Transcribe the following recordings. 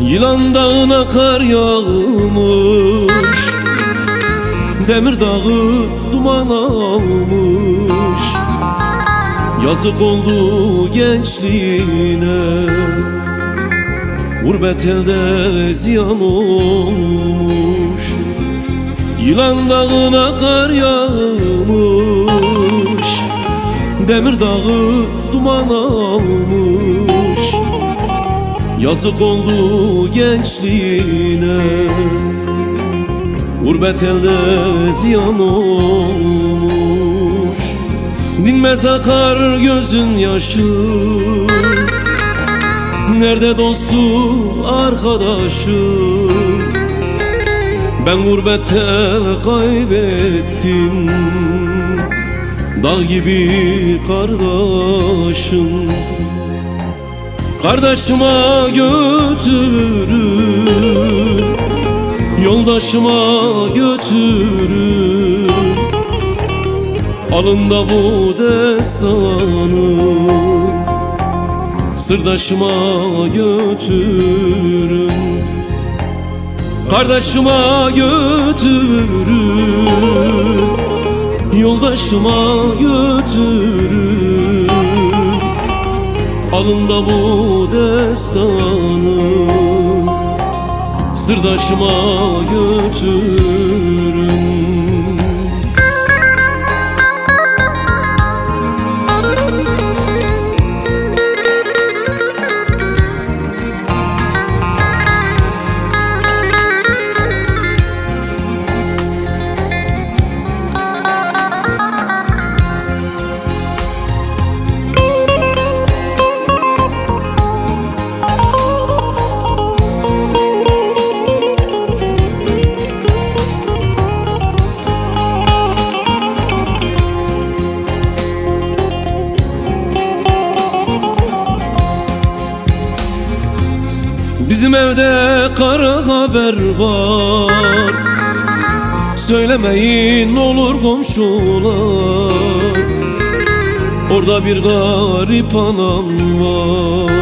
Yılan dağına kar yağmış Demir dağı duman almış. Yazık oldu gençliğine Gurbet elde ziyan olmuş. Yılan dağına kar yağmış Demir dağı duman almış Yazık oldu gençliğine. Gurbet elde ziyan olmuş. Dinmez akar gözün yaşı. Nerede dostu arkadaşı? Ben gurbette kaybettim. Dağ gibi kardeşim Kardeşime götürün Yoldaşıma götürün Alın da bu destanı Sırdaşıma götürün Kardeşime götürün Yoldaşıma götürün Alın da bu destanı Sırdaşıma götürün Bizim evde kara haber var. Söylemeyin olur komşular. Orada bir garip anam var.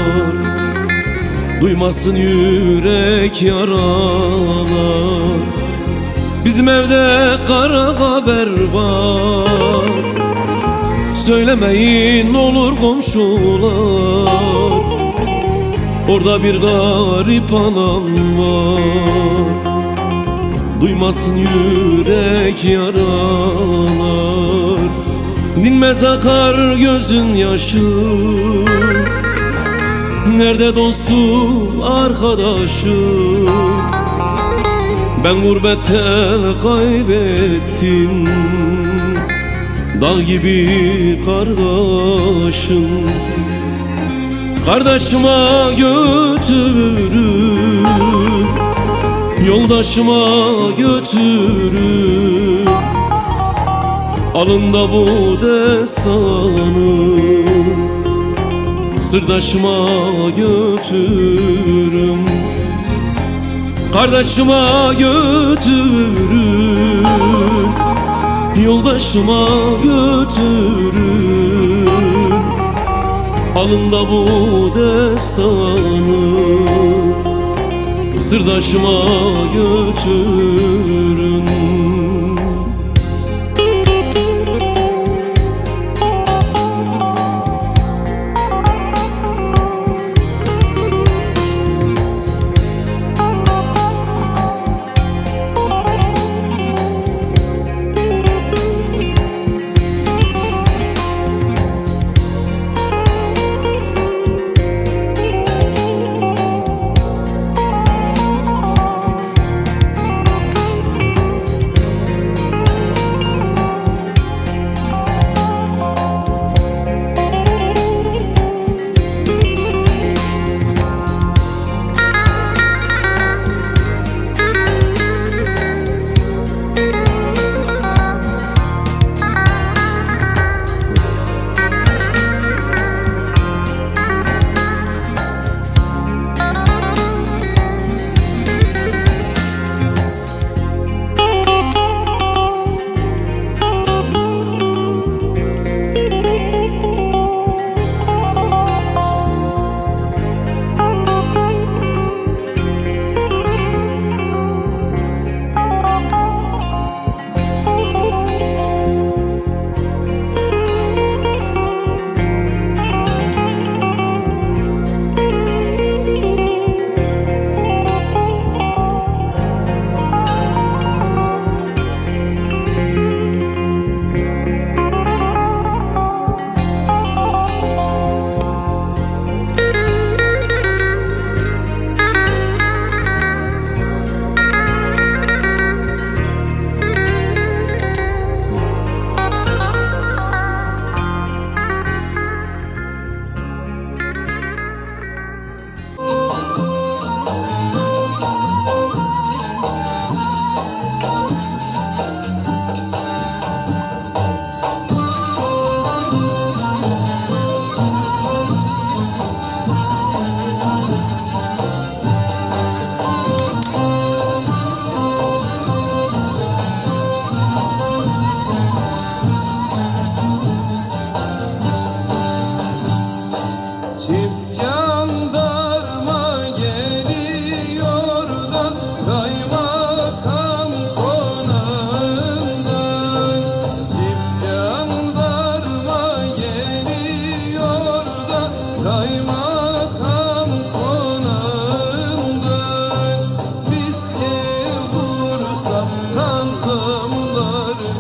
Duymasın yürek yaralar. Bizim evde kara haber var. Söylemeyin olur komşular Orada bir garip anam var. Duymasın yürek yaralar. Dinmez akar gözün yaşı. Nerede dostum arkadaşım Ben gurbette kaybettim. Dağ gibi kardeşim Kardeşime götürün Yoldaşıma götürün Alında bu destanı Sırdaşıma götürün Kardeşime götürün Yoldaşıma götürün Alında bu destanı Sırdaşıma götürün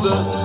oldu.